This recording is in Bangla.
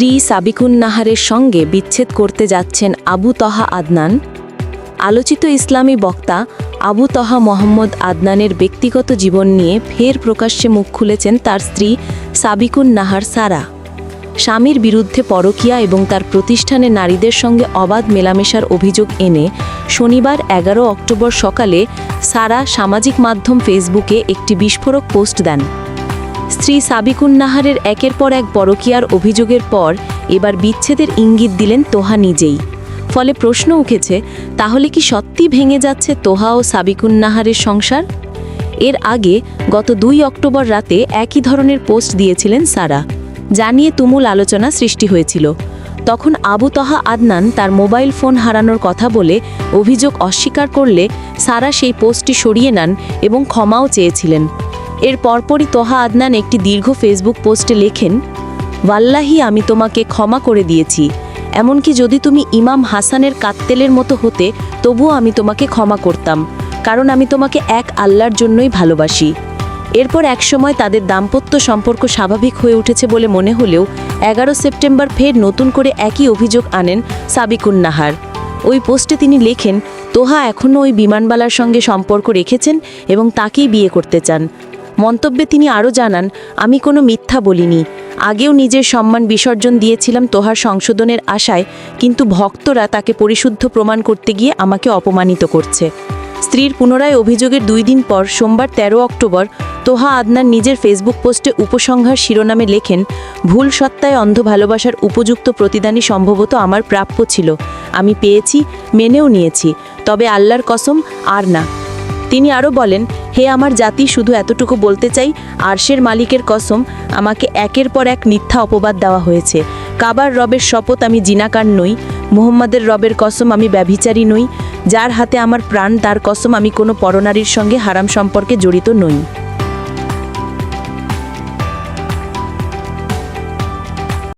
স্ত্রী সাবিকুন নাহারের সঙ্গে বিচ্ছেদ করতে যাচ্ছেন আবু তহা আদনান। আলোচিত ইসলামী বক্তা আবু তহা মোহাম্মদ আদনানের ব্যক্তিগত জীবন নিয়ে ফের প্রকাশ্যে মুখ খুলেছেন তার স্ত্রী সাবিকুন নাহার সারা। স্বামীর বিরুদ্ধে পরকীয়া এবং তার প্রতিষ্ঠানে নারীদের সঙ্গে অবাধ মেলামেশার অভিযোগ এনে শনিবার এগারো অক্টোবর সকালে সারা সামাজিক মাধ্যম ফেসবুকে একটি বিস্ফোরক পোস্ট দেন। স্ত্রী সাবিকুন নাহারের একের পর এক পরকীয়ার অভিযোগের পর এবার বিচ্ছেদের ইঙ্গিত দিলেন তোহা নিজেই। ফলে প্রশ্ন উঠেছে, তাহলে কি সত্যি ভেঙে যাচ্ছে তোহা ও সাবিকুন নাহারের সংসার? এর আগে গত দুই অক্টোবর রাতে একই ধরনের পোস্ট দিয়েছিলেন সারা। জানিয়ে তুমুল আলোচনা সৃষ্টি হয়েছিল। তখন আবু তহা আদনান তার মোবাইল ফোন হারানোর কথা বলে অভিযোগ অস্বীকার করলে সারা সেই পোস্টটি সরিয়ে নেন এবং ক্ষমাও চেয়েছিলেন। এর পরপরই তোহা আদনান একটি দীর্ঘ ফেসবুক পোস্টে লেখেন, ওয়াল্লাহি, আমি তোমাকে ক্ষমা করে দিয়েছি। এমনকি যদি তুমি ইমাম হাসানের কাত্তেলের মতো হতে, তবুও আমি তোমাকে ক্ষমা করতাম, কারণ আমি তোমাকে এক আল্লাহর জন্যই ভালোবাসি। এরপর একসময় তাদের দাম্পত্য সম্পর্ক স্বাভাবিক হয়ে উঠেছে বলে মনে হলেও, এগারো সেপ্টেম্বর ফের নতুন করে একই অভিযোগ আনেন সাবিকুন নাহার। ওই পোস্টে তিনি লেখেন, তোহা এখনও ওই বিমানবালার সঙ্গে সম্পর্ক রেখেছেন এবং তাকেই বিয়ে করতে চান। মন্তব্যে তিনি আরও জানান, আমি কোনো মিথ্যা বলিনি। আগেও নিজের সম্মান বিসর্জন দিয়েছিলাম তোহার সংশোধনের আশায়, কিন্তু ভক্তরা তাকে পরিশুদ্ধ প্রমাণ করতে গিয়ে আমাকে অপমানিত করছে। স্ত্রীর পুনরায় অভিযোগের দুই দিন পর, সোমবার ১৩ অক্টোবর, তোহা আদনান নিজের ফেসবুক পোস্টে উপসংহার শিরোনামে লেখেন, ভুল সত্তায় অন্ধ ভালোবাসার উপযুক্ত প্রতিদানই সম্ভবত আমার প্রাপ্য ছিল। আমি পেয়েছি, মেনেও নিয়েছি। তবে আল্লাহর কসম, আর না। তিনি আরও বলেন, হে আমার জাতি, শুধু এতটুকু বলতে চাই, আরশের মালিকের কসম, আমাকে একের পর এক মিথ্যা অপবাদ দেওয়া হয়েছে। কাবার রবের শপথ আমি জিনাকার নই, মোহাম্মদের রবের কসম আমি ব্যভিচারী নই, যার হাতে আমার প্রাণ, তার কসম আমি কোনো পরনারীর সঙ্গে হারাম সম্পর্কে জড়িত নই।